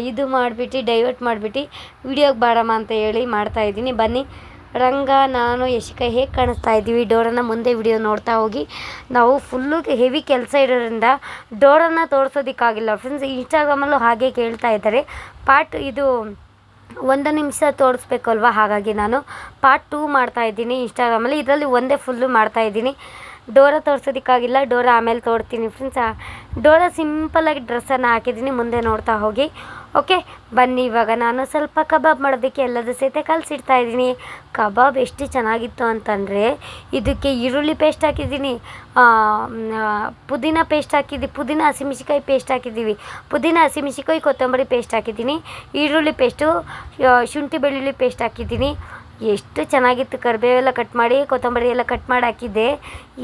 ಇದು ಮಾಡಿಬಿಟ್ಟು ಡೈವರ್ಟ್ ಮಾಡಿಬಿಟ್ಟು, ವಿಡಿಯೋಗೆ ಬಾರಮ್ಮ ಅಂತ ಹೇಳಿ ಮಾಡ್ತಾಯಿದ್ದೀನಿ ಬನ್ನಿ. ರಂಗ, ನಾನು, ಯಶಿಕಾ ಹೇಗೆ ಕಾಣಿಸ್ತಾ ಇದ್ದೀವಿ? ಡೋರನ್ನು ಮುಂದೆ ವಿಡಿಯೋ ನೋಡ್ತಾ ಹೋಗಿ. ನಾವು ಫುಲ್ಲು ಹೆವಿ ಕೆಲಸ ಇರೋದ್ರಿಂದ ಡೋರನ್ನು ತೋರಿಸೋದಕ್ಕಾಗಿಲ್ಲ. ಫ್ರೆಂಡ್ಸ್ ಇನ್ಸ್ಟಾಗ್ರಾಮಲ್ಲೂ ಹಾಗೆ ಕೇಳ್ತಾ ಇದ್ದಾರೆ. ಪಾರ್ಟ್ ಇದು ಒಂದು ನಿಮಿಷ ತೋರಿಸ್ಬೇಕಲ್ವ? ಹಾಗಾಗಿ ನಾನು ಪಾರ್ಟ್ ಟೂ ಮಾಡ್ತಾ ಇದ್ದೀನಿ ಇನ್ಸ್ಟಾಗ್ರಾಮಲ್ಲಿ ಇದರಲ್ಲಿ ಒಂದೇ ಫುಲ್ಲು ಮಾಡ್ತಾ ಇದ್ದೀನಿ. ಡೋರ ತೋರ್ಸೋದಕ್ಕಾಗಿಲ್ಲ, ಡೋರ ಆಮೇಲೆ ತೋರ್ತೀನಿ ಫ್ರೆಂಡ್ಸ್ ಡೋರ ಸಿಂಪಲಾಗಿ ಡ್ರೆಸ್ಸನ್ನು ಹಾಕಿದ್ದೀನಿ, ಮುಂದೆ ನೋಡ್ತಾ ಹೋಗಿ. ಓಕೆ ಬನ್ನಿ ಇವಾಗ ನಾನು ಸ್ವಲ್ಪ ಕಬಾಬ್ ಮಾಡೋದಕ್ಕೆ ಎಲ್ಲದೂ ಸಹಿತ ಕಲಸಿಡ್ತಾ ಇದ್ದೀನಿ. ಕಬಾಬ್ ಎಷ್ಟು ಚೆನ್ನಾಗಿತ್ತು ಅಂತಂದರೆ, ಇದಕ್ಕೆ ಈರುಳ್ಳಿ ಪೇಸ್ಟ್ ಹಾಕಿದ್ದೀನಿ. ಪುದೀನ ಪೇಸ್ಟ್ ಹಾಕಿದ್ದಿ, ಪುದೀನ ಹಸಿಮೆಣ್ಸಿಕಾಯಿ ಪೇಸ್ಟ್ ಹಾಕಿದ್ದೀವಿ. ಪುದೀನ ಹಸಿಮೆಣ್ಸಿಕಾಯಿ ಕೊತ್ತಂಬರಿ ಪೇಸ್ಟ್ ಹಾಕಿದ್ದೀನಿ. ಈರುಳ್ಳಿ ಪೇಸ್ಟು ಶುಂಠಿ ಬೆಳ್ಳುಳ್ಳಿ ಪೇಸ್ಟ್ ಹಾಕಿದ್ದೀನಿ. ಎಷ್ಟು ಚೆನ್ನಾಗಿತ್ತು ಕರಿಬೇವೆಲ್ಲ ಕಟ್ ಮಾಡಿ, ಕೊತ್ತಂಬರಿ ಎಲ್ಲ ಕಟ್ ಮಾಡಿ ಹಾಕಿದ್ದೆ.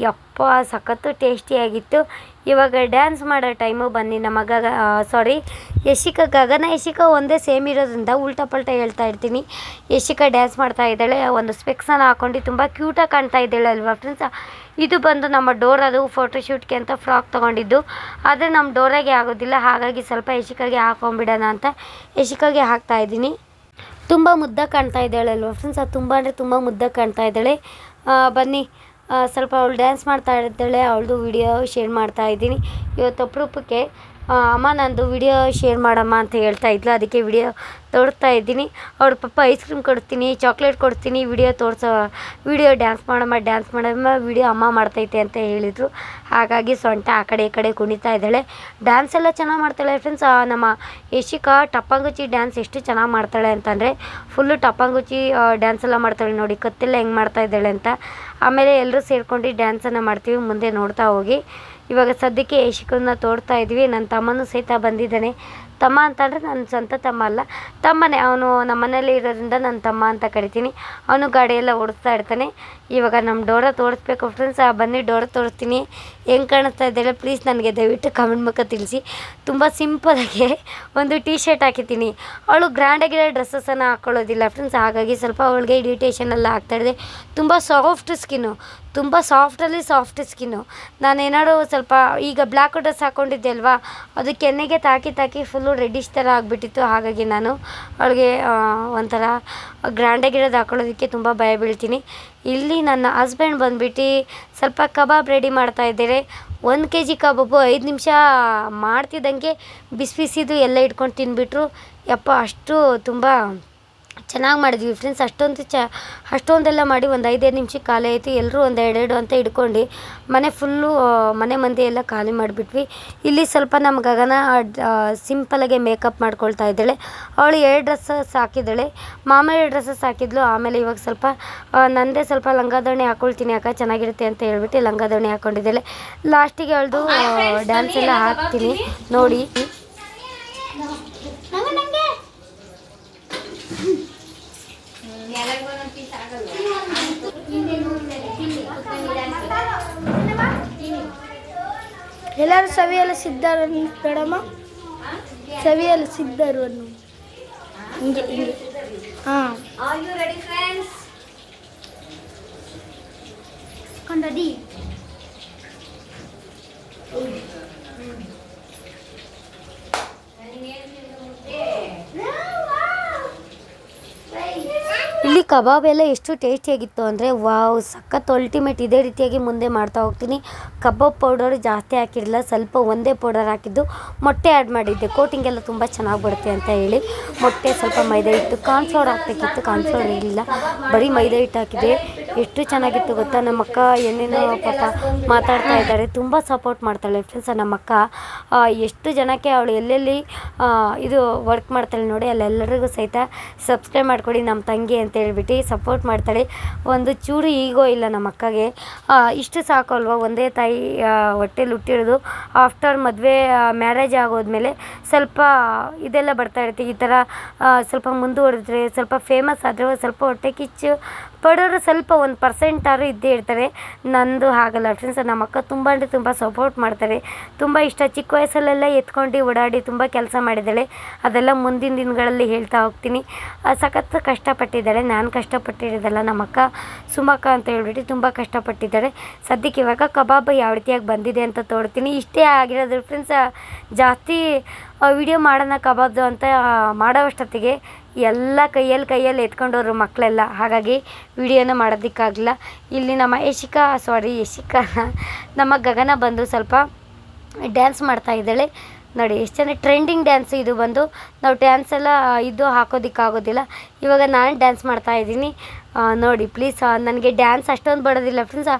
ಯಪ್ಪ, ಸಖತ್ತು ಟೇಸ್ಟಿಯಾಗಿತ್ತು ಇವಾಗ ಡ್ಯಾನ್ಸ್ ಮಾಡೋ ಟೈಮು ಬನ್ನಿ. ನಮ್ಮ ಮಗ ಸಾರಿ ಯಶಿಕ, ಗಗನ ಯಶಿಕ ಒಂದೇ ಸೇಮ್ ಇರೋದ್ರಿಂದ ಉಲ್ಟಾ ಪಲ್ಟಾ ಹೇಳ್ತಾ ಇರ್ತೀನಿ. ಯಶಿಕ ಡ್ಯಾನ್ಸ್ ಮಾಡ್ತಾ ಇದ್ದಾಳೆ. ಒಂದು ಸ್ಪೆಕ್ಸನ್ನು ಹಾಕೊಂಡು ತುಂಬ ಕ್ಯೂಟಾಗಿ ಕಾಣ್ತಾ ಇದ್ದಾಳೆ ಅಲ್ವಾ ಫ್ರೆಂಡ್ಸ್ ಇದು ಬಂದು ನಮ್ಮ ಡೋರ್ ಅದು ಫೋಟೋಶೂಟ್ಗೆ ಅಂತ ಫ್ರಾಕ್ ತೊಗೊಂಡಿದ್ದು. ಆದರೆ ನಮ್ಮ ಡೋರಾಗೆ ಆಗೋದಿಲ್ಲ. ಹಾಗಾಗಿ ಸ್ವಲ್ಪ ಯಶಿಕಾಗೆ ಹಾಕೊಂಬಿಡೋಣ ಅಂತ ಯಶಿಕಾಗೆ ಹಾಕ್ತಾ ಇದ್ದೀನಿ. ತುಂಬ ಮುದ್ದಾಗಿ ಕಾಣ್ತಾ ಇದ್ದಾಳೆ ಅಲ್ವಾ ಫ್ರೆಂಡ್ಸ್ ಅದು ತುಂಬ ಅಂದರೆ ತುಂಬ ಮುದ್ದಾಗಿ ಕಾಣ್ತಾ ಇದ್ದಾಳೆ. ಬನ್ನಿ. ಸ್ವಲ್ಪ ಅವಳು ಡ್ಯಾನ್ಸ್ ಮಾಡ್ತಾ ಇದ್ದಾಳೆ. ಅವಳದು ವಿಡಿಯೋ ಶೇರ್ ಮಾಡ್ತಾ ಇದ್ದೀನಿ. ಇವತ್ತು ಅಪರೂಪಕ್ಕೆ ಅಮ್ಮ ನಂದು ವಿಡಿಯೋ ಶೇರ್ ಮಾಡಮ್ಮ ಅಂತ ಹೇಳ್ತಾ ಇದ್ಲು. ಅದಕ್ಕೆ ವಿಡಿಯೋ ತೋರಿಸ್ತಾ ಇದ್ದೀನಿ. ಅವ್ರ ಪಪ್ಪ ಐಸ್ ಕ್ರೀಮ್ ಕೊಡ್ತೀನಿ ಚಾಕ್ಲೇಟ್ ಕೊಡ್ತೀನಿ ವಿಡಿಯೋ ತೋರಿಸೋ ವಿಡಿಯೋ ಡ್ಯಾನ್ಸ್ ಮಾಡಮ್ಮ ಡ್ಯಾನ್ಸ್ ಮಾಡಮ್ಮ ವಿಡಿಯೋ ಅಮ್ಮ ಮಾಡ್ತೈತೆ ಅಂತ ಹೇಳಿದರು. ಹಾಗಾಗಿ ಸೊಂಟ ಆ ಕಡೆ ಈ ಕಡೆ ಕುಣಿತಾ ಇದ್ದಾಳೆ. ಡ್ಯಾನ್ಸ್ ಎಲ್ಲ ಚೆನ್ನಾಗಿ ಮಾಡ್ತಾಳೆ ಫ್ರೆಂಡ್ಸ್ ನಮ್ಮ ಯಶಿಕಾ ಟಪ್ಪಂಗುಚಿ ಡ್ಯಾನ್ಸ್ ಎಷ್ಟು ಚೆನ್ನಾಗಿ ಮಾಡ್ತಾಳೆ ಅಂತಂದರೆ ಫುಲ್ಲು ಟಪ್ಪಂಗುಚಿ ಡ್ಯಾನ್ಸ್ ಎಲ್ಲ ಮಾಡ್ತಾಳೆ ನೋಡಿ, ಕತ್ತೆಲ್ಲ ಹೆಂಗೆ ಮಾಡ್ತಾ ಇದ್ದಾಳೆ ಅಂತ. ಆಮೇಲೆ ಎಲ್ಲರೂ ಸೇರ್ಕೊಂಡು ಡ್ಯಾನ್ಸನ್ನು ಮಾಡ್ತೀವಿ, ಮುಂದೆ ನೋಡ್ತಾ ಹೋಗಿ. ಇವಾಗ ಸದ್ಯಕ್ಕೆ ಯಶಿಕನ್ನ ತೋಡ್ತಾ ಇದ್ವಿ. ನನ್ನ ತಮ್ಮನೂ ಸಹಿತ ಬಂದಿದ್ದಾನೆ. ತಮ್ಮ ಅಂತಂದರೆ ನನ್ನ ಸ್ವಂತ ತಮ್ಮ ಅಲ್ಲ. ತಮ್ಮನೇ, ಅವನು ನಮ್ಮ ಮನೇಲಿ ಇರೋದ್ರಿಂದ ನನ್ನ ತಮ್ಮ ಅಂತ ಕರಿತೀನಿ. ಅವನು ಗಾಡಿಯೆಲ್ಲ ಓಡಿಸ್ತಾ ಇರ್ತಾನೆ. ಇವಾಗ ನಮ್ಮ ಡೋರ ತೋರಿಸ್ಬೇಕು ಫ್ರೆಂಡ್ಸ್ ಆ, ಬನ್ನಿ, ಡೋರ ತೋರಿಸ್ತೀನಿ. ಹೆಂಗೆ ಕಾಣಿಸ್ತಾ ಇದ್ದಾಳೆ ಪ್ಲೀಸ್ ನನಗೆ ದಯವಿಟ್ಟು ಕಮೆಂಟ್ ಮೂಲಕ ತಿಳಿಸಿ. ತುಂಬ ಸಿಂಪಲಾಗಿ ಒಂದು ಟೀ ಶರ್ಟ್ ಹಾಕಿದ್ದೀನಿ. ಅವಳು ಗ್ರ್ಯಾಂಡಾಗಿರೋ ಡ್ರೆಸ್ಸಸನ್ನು ಹಾಕ್ಕೊಳ್ಳೋದಿಲ್ಲ ಫ್ರೆಂಡ್ಸ್ ಹಾಗಾಗಿ ಸ್ವಲ್ಪ ಅವಳಿಗೆ ಇರಿಟೇಷನ್ ಎಲ್ಲ ಆಗ್ತಾಯಿದೆ ತುಂಬ ಸಾಫ್ಟ್ ಸ್ಕಿನ್ನು ತುಂಬ ಸಾಫ್ಟಲ್ಲಿ ಸಾಫ್ಟ್ ಸ್ಕಿನ್ನು. ನಾನು ಏನಾದ್ರು ಸ್ವಲ್ಪ ಈಗ ಬ್ಲ್ಯಾಕ್ ಡ್ರೆಸ್ ಹಾಕ್ಕೊಂಡಿದ್ದೆ ಅಲ್ವಾ? ಅದು ಕೆನ್ನೆಗೆ ತಾಕಿ ತಾಕಿ ಫುಲ್ಲು ರೆಡ್ಡಿಶ್ ಥರ ಆಗಿಬಿಟ್ಟಿತ್ತು. ಹಾಗಾಗಿ ನಾನು ಅವಳಿಗೆ ಒಂಥರ ಗ್ರ್ಯಾಂಡಾಗಿರೋದು ಹಾಕೊಳ್ಳೋದಕ್ಕೆ ತುಂಬ ಭಯ ಬೀಳ್ತೀನಿ. ಇಲ್ಲಿ ನನ್ನ ಹಸ್ಬೆಂಡ್ ಬಂದ್ಬಿಟ್ಟು ಸ್ವಲ್ಪ ಕಬಾಬ್ ರೆಡಿ ಮಾಡ್ತಾ ಇದ್ದಾರೆ. ಒಂದು ಕೆ ಜಿ ಕಬಾಬು ಐದು ನಿಮಿಷ ಮಾಡ್ತಿದ್ದಂಗೆ ಬಿಸಿ ಬಿಸಿದು ಎಲ್ಲ ಇಟ್ಕೊಂಡು ತಿನ್ಬಿಟ್ರು. ಯಪ್ಪ, ಅಷ್ಟು ತುಂಬ ಚೆನ್ನಾಗಿ ಮಾಡಿದ್ವಿ ಫ್ರೆಂಡ್ಸ್ ಅಷ್ಟೊಂದು ಚ, ಅಷ್ಟೊಂದೆಲ್ಲ ಮಾಡಿ ಒಂದು ಐದೈದು ನಿಮಿಷಕ್ಕೆ ಖಾಲಿ ಆಯಿತು. ಎಲ್ಲರೂ ಒಂದು ಎರಡೆರಡು ಅಂತ ಹಿಡ್ಕೊಂಡು ಮನೆ ಫುಲ್ಲು ಮನೆ ಮಂದಿ ಎಲ್ಲ ಖಾಲಿ ಮಾಡಿಬಿಟ್ವಿ. ಇಲ್ಲಿ ಸ್ವಲ್ಪ ನಮ್ಮ ಗಗನ ಸಿಂಪಲಾಗೆ ಮೇಕಪ್ ಮಾಡ್ಕೊಳ್ತಾ ಇದ್ದಾಳೆ. ಅವಳು ಎರಡು ಡ್ರೆಸ್ಸಸ್ ಹಾಕಿದ್ದಾಳೆ. ಮಾಮೂಲಿ ಡ್ರೆಸ್ಸಸ್ ಹಾಕಿದ್ಲು. ಆಮೇಲೆ ಇವಾಗ ಸ್ವಲ್ಪ ನಂದೇ ಸ್ವಲ್ಪ ಲಂಗ ಹಾಕೊಳ್ತೀನಿ ಅಕ್ಕ, ಚೆನ್ನಾಗಿರುತ್ತೆ ಅಂತ ಹೇಳ್ಬಿಟ್ಟು ಲಂಗ ದಾವಣಿ ಹಾಕ್ಕೊಂಡಿದ್ದಾಳೆ ಲಾಸ್ಟಿಗೆ ಅವಳದು ಡ್ಯಾನ್ಸ್ ಎಲ್ಲ ಹಾಕ್ತೀನಿ. ನೋಡಿ. ಎಲ್ಲರೂ ಸವಿಯಲು ಸಿದ್ಧರು ಮೇಡಮ? ಸವಿಯಲು ಸಿದ್ಧರು ಅನ್ನು. ಹಿಂಗೆ ಹಿಂಗೆ. ಹಾಂ. ಆರ್ ಯು ರೆಡಿ ಫ್ರೆಂಡ್ಸ್ ಕೊಂಡದಿ ಇಲ್ಲಿ ಕಬಾಬ್ ಎಲ್ಲ ಎಷ್ಟು ಟೇಸ್ಟಿಯಾಗಿತ್ತು ಅಂದರೆ ವಾವ್, ಸಖತ್ ಅಲ್ಟಿಮೇಟ್ ಇದೇ ರೀತಿಯಾಗಿ ಮುಂದೆ ಮಾಡ್ತಾ ಹೋಗ್ತೀನಿ. ಕಬಾಬ್ ಪೌಡರ್ ಜಾಸ್ತಿ ಹಾಕಿರಲಿಲ್ಲ ಸ್ವಲ್ಪ ಒಂದೇ ಪೌಡರ್ ಹಾಕಿದ್ದು ಮೊಟ್ಟೆ ಆ್ಯಡ್ ಮಾಡಿದ್ದೆ. ಕೋಟಿಂಗ್ ಎಲ್ಲ ತುಂಬ ಚೆನ್ನಾಗಿ ಬರುತ್ತೆ ಅಂತ ಹೇಳಿ ಮೊಟ್ಟೆ ಸ್ವಲ್ಪ ಮೈದಾ ಹಿಟ್ಟು ಹಾಕ್ಬೇಕಿತ್ತು ಕಾರ್ನ್ಫ್ಲವರ್ ಇರಲಿಲ್ಲ ಬರೀ ಮೈದಾ ಹಿಟ್ಟು ಹಾಕಿದೆ. ಎಷ್ಟು ಚೆನ್ನಾಗಿತ್ತು ಗೊತ್ತಾ? ನಮ್ಮ ಅಕ್ಕ ಏನೇನೋ ಪಾಪ ಮಾತಾಡ್ತಾ ಇದ್ದಾರೆ. ತುಂಬ ಸಪೋರ್ಟ್ ಮಾಡ್ತಾಳೆ ಫ್ರೆಂಡ್ಸ್ ನಮ್ಮ ಅಕ್ಕ ಎಷ್ಟು ಜನಕ್ಕೆ ಅವಳು ಎಲ್ಲೆಲ್ಲಿ ಇದು ವರ್ಕ್ ಮಾಡ್ತಾಳೆ ನೋಡಿ, ಅಲ್ಲೆಲ್ಲರಿಗೂ ಸಹಿತ ಸಬ್ಸ್ಕ್ರೈಬ್ ಮಾಡ್ಕೊಡಿ ನಮ್ಮ ತಂಗಿ ಅಂತ ಹೇಳ್ಬಿಟ್ಟು ಸಪೋರ್ಟ್ ಮಾಡ್ತಾಳೆ. ಒಂದು ಚೂರು ಈಗೋ ಇಲ್ಲ ನಮ್ಮ ಅಕ್ಕಗೆ. ಇಷ್ಟು ಸಾಕು ಅಲ್ವಾ ಒಂದೇ ತಾಯಿ ಹೊಟ್ಟೆಲಿ ಹುಟ್ಟಿರೋದು. ಆಫ್ಟರ್ ಮದುವೆ ಮ್ಯಾರೇಜ್ ಆಗೋದ್ಮೇಲೆ ಸ್ವಲ್ಪ ಇದೆಲ್ಲ ಬರ್ತಾ ಇರುತ್ತೆ. ಈ ಥರ ಸ್ವಲ್ಪ ಮುಂದುವರೆದ್ರೆ, ಸ್ವಲ್ಪ ಫೇಮಸ್ ಆದರೆ ಸ್ವಲ್ಪ ಹೊಟ್ಟೆ ಕಿಚ್ಚು ಬಡವರು ಸ್ವಲ್ಪ ಒಂದು ಪರ್ಸೆಂಟ್ ಆದರೂ ಇದ್ದೇ ಇರ್ತಾರೆ. ನಂದು ಹಾಗಲ್ಲ ಫ್ರೆಂಡ್ಸ್ ನಮ್ಮ ಅಕ್ಕ ತುಂಬ ಅಂದರೆ ತುಂಬ ಸಪೋರ್ಟ್ ಮಾಡ್ತಾರೆ. ತುಂಬ ಇಷ್ಟ. ಚಿಕ್ಕ ವಯಸ್ಸಲ್ಲೆಲ್ಲ ಎತ್ಕೊಂಡು ಓಡಾಡಿ ತುಂಬ ಕೆಲಸ ಮಾಡಿದ್ದಾಳೆ. ಅದೆಲ್ಲ ಮುಂದಿನ ದಿನಗಳಲ್ಲಿ ಹೇಳ್ತಾ ಹೋಗ್ತೀನಿ. ಆ, ಸಖತ್ ಕಷ್ಟಪಟ್ಟಿದ್ದಾಳೆ. ನಾನು ಕಷ್ಟಪಟ್ಟಿರೋದಲ್ಲ ನಮ್ಮ ಅಕ್ಕ. ಸುಮಕ್ಕ ಅಂತ ಹೇಳ್ಬಿಟ್ಟು ತುಂಬ ಕಷ್ಟಪಟ್ಟಿದ್ದಾಳೆ. ಸದ್ಯಕ್ಕೆ ಇವಾಗ ಕಬಾಬ್ ಯಾವ ರೀತಿಯಾಗಿ ಬಂದಿದೆ ಅಂತ ತೋಡ್ತೀನಿ ಇಷ್ಟೇ ಆಗಿರೋದು ಫ್ರೆಂಡ್ಸ್ ಜಾಸ್ತಿ ವಿಡಿಯೋ ಮಾಡೋಣ ಕಬಾಬ್ದು ಅಂತ ಮಾಡೋವಷ್ಟೊತ್ತಿಗೆ ಎಲ್ಲ ಕೈಯಲ್ಲಿ ಕೈಯಲ್ಲಿ ಎತ್ಕೊಂಡೋದ್ರು ಮಕ್ಕಳೆಲ್ಲ. ಹಾಗಾಗಿ ವಿಡಿಯೋನ ಮಾಡೋದಕ್ಕಾಗಲಿಲ್ಲ. ಇಲ್ಲಿ ನಮ್ಮ ಯಶಿಕಾ ಸಾರಿ ಯಶಿಕಾ. ನಮ್ಮ ಗಗನ ಬಂದು ಸ್ವಲ್ಪ ಡ್ಯಾನ್ಸ್ ಮಾಡ್ತಾ ಇದ್ದಾಳೆ. ನೋಡಿ, ಎಷ್ಟು ಚೆನ್ನಾಗಿ ಟ್ರೆಂಡಿಂಗ್ ಡ್ಯಾನ್ಸ್ ಇದು ಬಂದು, ನಾವು ಡ್ಯಾನ್ಸ್ ಎಲ್ಲ ಇದು ಹಾಕೋದಕ್ಕಾಗೋದಿಲ್ಲ. ಇವಾಗ ನಾನು ಡ್ಯಾನ್ಸ್ ಮಾಡ್ತಾ ಇದ್ದೀನಿ. ನೋಡಿ ಪ್ಲೀಸ್ ನನಗೆ ಡ್ಯಾನ್ಸ್ ಅಷ್ಟೊಂದು ಬರೋದಿಲ್ಲ ಫ್ರೆಂಡ್ಸ್